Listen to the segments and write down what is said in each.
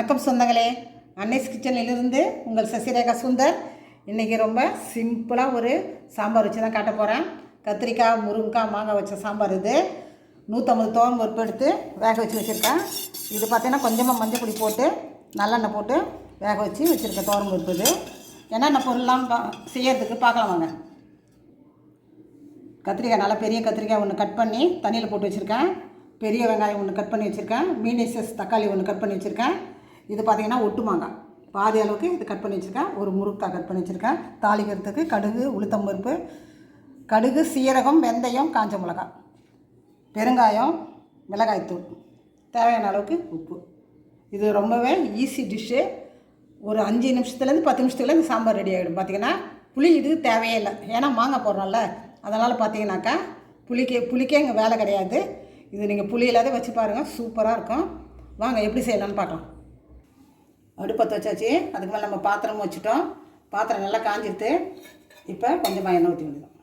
வணக்கம் சொந்தங்களே. அன்னைஸ் கிச்சனிலிருந்து உங்கள் சசிரேகா சுந்தர். இன்றைக்கி ரொம்ப சிம்பிளாக ஒரு சாம்பார் வச்சு தான் காட்ட போகிறேன் கத்திரிக்காய் முருங்கைக்காய் மாங்காய் வச்ச சாம்பார் இது. நூற்றம்பது தோரம் பருப்பு எடுத்து வேக வச்சு வச்சுருக்கேன். இது பார்த்தீங்கன்னா கொஞ்சமாக மஞ்சள் பொடி போட்டு நல்லெண்ணெய் போட்டு வேக வச்சு வச்சுருக்கேன் தோரம் பருப்பு இது. என்னென்ன பொருள்லாம் பா செய்யறதுக்கு பார்க்கலாம் வாங்க. கத்திரிக்காய் நல்லா பெரிய கத்திரிக்காய் ஒன்று கட் பண்ணி தண்ணியில் போட்டு வச்சுருக்கேன். பெரிய வெங்காயம் ஒன்று கட் பண்ணி வச்சுருக்கேன். மீடியம் சைஸ் தக்காளி ஒன்று கட் பண்ணி வச்சுருக்கேன். இது பார்த்திங்கன்னா ஒட்டு மாங்காய் பாதி அளவுக்கு இது கட் பண்ணி வச்சுருக்கேன். ஒரு முருக்காய் கட் பண்ணி வச்சுருக்கேன். தாளிக்கிறதுக்கு கடுகு உளுத்தம்பருப்பு கடுகு சீரகம் வெந்தயம் காஞ்ச மிளகாய் பெருங்காயம் மிளகாய்த்தூள் தேவையான அளவுக்கு உப்பு. இது ரொம்பவே ஈஸி டிஷ்ஷு ஒரு அஞ்சு நிமிஷத்துலேருந்து பத்து நிமிஷத்துலேருந்து இந்த சாம்பார் ரெடி ஆகிடும் பார்த்தீங்கன்னா புளி இது தேவையே இல்லை. ஏன்னா மாங்காய் போடுறோம்ல. அதனால் பார்த்தீங்கன்னாக்கா புளிக்க புளிக்கே இங்கே வேலை கிடையாது. இது நீங்கள் புளி இல்லாத வச்சு பாருங்கள் சூப்பராக இருக்கும். வாங்க எப்படி செய்யலாம்னு பார்க்கலாம். அடுப்பத்தை வச்சாச்சு. அதுக்கு மேலே நம்ம பாத்திரமும் வச்சுட்டோம். பாத்திரம் நல்லா காஞ்சிடுது இப்போ கொஞ்சமாக எண்ணெய் ஊற்றி விடலாம்.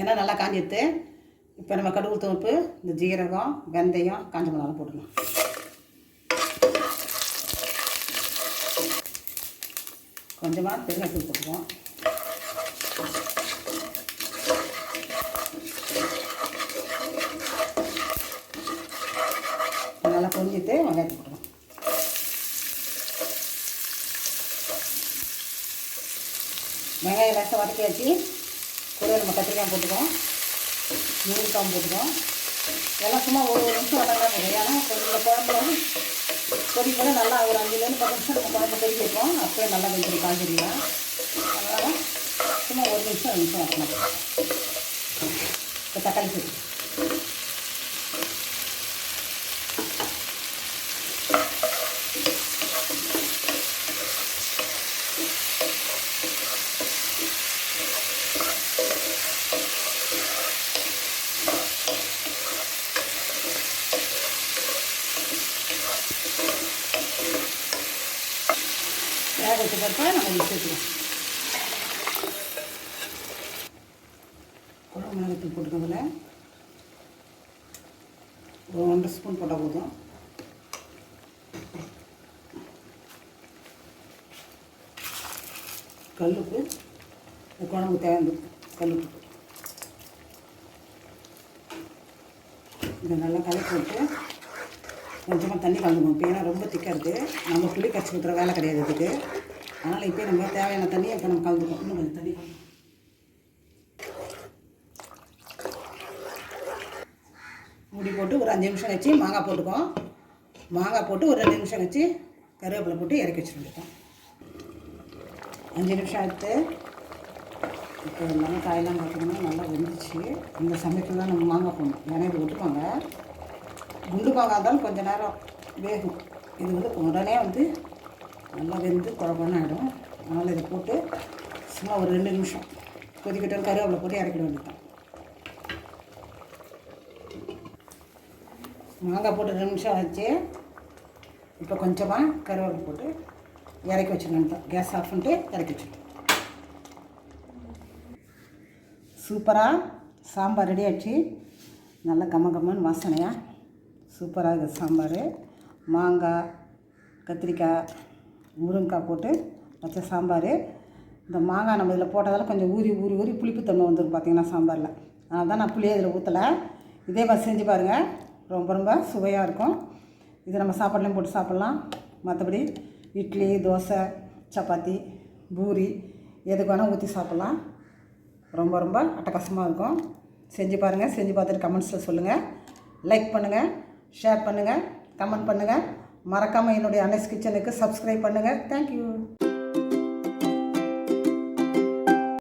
எண்ணெய் நல்லா காஞ்சிடுது இப்போ நம்ம கடுகு தோப்பு இந்த ஜீரகம் வெந்தயம் காஞ்ச மிளகாய் போட்டுக்கலாம். கொஞ்சமாக பெருங்காயத்தூள் போட்டுக்குவோம் நல்லா பொரிஞ்சிட்டு வெங்காயத்தை போட்டுக்கலாம். வெங்காயம் லேசாக வதக்கியாச்சு. கூட நம்ம கத்திரிக்காய் போட்டுக்கோம் முருங்கைக்காய் போட்டுக்கோம் எல்லாம் சும்மா ஒரு ஒரு நிமிஷம் வதங்கினா போதும். ஏன்னா கொஞ்சம் குழம்பு வந்து கூட நல்லா ஒரு அஞ்சுலேருந்து பத்து நிமிஷம் நம்ம குழம்பு கொதிக்க வைப்போம். அப்போயே நல்லா கொஞ்சம் காய்கறிலாம். அதனால் சும்மா ஒரு நிமிஷம் நிமிஷம் வைக்கணும் இப்போ தக்காளி சேர்த்து வேக வச்ச பருப்பை நம்ம இதில் குழம்பு மிளகாத்தூள் போட்டுக்கோங்கள ஒரு ஒன்றரை ஸ்பூன் போட்டால் போதும். கல்லுப்பு இந்த குழம்பு தேர்ந்து கல்லுப்பு. இதை நல்லா கலக்கி விட்டு கொஞ்சமாக தண்ணி கலந்துக்கணும். இப்போ ஏன்னா ரொம்ப திக்காக இருக்குது நம்ம புளி கரைச்சி ஊற்றுற வேலை கிடையாது இதுக்கு. அதனால் இப்போ நம்ம தேவையான தண்ணியை இப்போ நம்ம கலந்துக்கோம் இன்னும் கொஞ்சம் தண்ணி மூடி போட்டு ஒரு அஞ்சு நிமிஷம் வச்சு மாங்காய் போட்டுக்கோம் மாங்காய் போட்டு ஒரு ரெண்டு நிமிஷம் வச்சு கருவேப்பிலை போட்டு இறக்கி வச்சுட்டு அஞ்சு நிமிஷம் எடுத்து இப்போ எல்லாமே காயெல்லாம் பார்த்தீங்கன்னா நல்லா வெந்துச்சு. இந்த சமயத்தில் தான் நம்ம மாங்காய் போடணும். ஏன்னா இது விட்டுப்பாங்க குண்டு மாங்காய் இருந்தாலும் கொஞ்சம் நேரம் வேகும். இது வந்து உடனே வந்து நல்லா வெந்து குழம்புன்னு ஆகிடும் அதனால் இதை போட்டு சும்மா ஒரு ரெண்டு நிமிஷம் கொதிக்கட்டும் கருவேப்பிலை போட்டு இறக்கிட வேண்டியதான் மாங்காய் போட்டு ரெண்டு நிமிஷம் ஆச்சு. இப்போ கொஞ்சமாக கருவேப்பிலை போட்டு இறக்கி வச்சுக்கணும் கேஸ் ஆஃப் பண்ணிட்டு இறக்கி வச்சுட்டோம் சூப்பராக சாம்பார் ரெடி ஆச்சு. நல்லா கம்ம கம்மன்னு வாசனையாக சூப்பராக இருக்குது சாம்பார். மாங்காய் கத்திரிக்காய் முருங்கைக்காய் போட்டு வச்ச சாம்பார். இந்த மாங்காய் நம்ம இதில் போட்டதால் கொஞ்சம் ஊறி ஊறி ஊறி புளிப்புத்தன்மை வந்துடும் பார்த்திங்கன்னா சாம்பாரில். அதனால் தான் நான் புளியை இதில் ஊற்றலை இதே மாதிரி செஞ்சு பாருங்கள் ரொம்ப ரொம்ப சுவையாக இருக்கும். இது நம்ம சாப்பாடுலேயும் போட்டு சாப்பிட்லாம். மற்றபடி இட்லி தோசை சப்பாத்தி பூரி எதுக்கு வேணால் ஊற்றி சாப்பிட்லாம். ரொம்ப ரொம்ப அட்டகாசமாக இருக்கும். செஞ்சு பாருங்கள் செஞ்சு பார்த்துட்டு கமெண்ட்ஸில் சொல்லுங்கள் லைக் பண்ணுங்கள் ஷேர் பண்ணுங்கள் கமெண்ட் பண்ணுங்கள் மறக்காமல் என்னுடைய அனஸ் கிச்சனுக்கு சப்ஸ்கிரைப் பண்ணுங்கள் தேங்க்யூ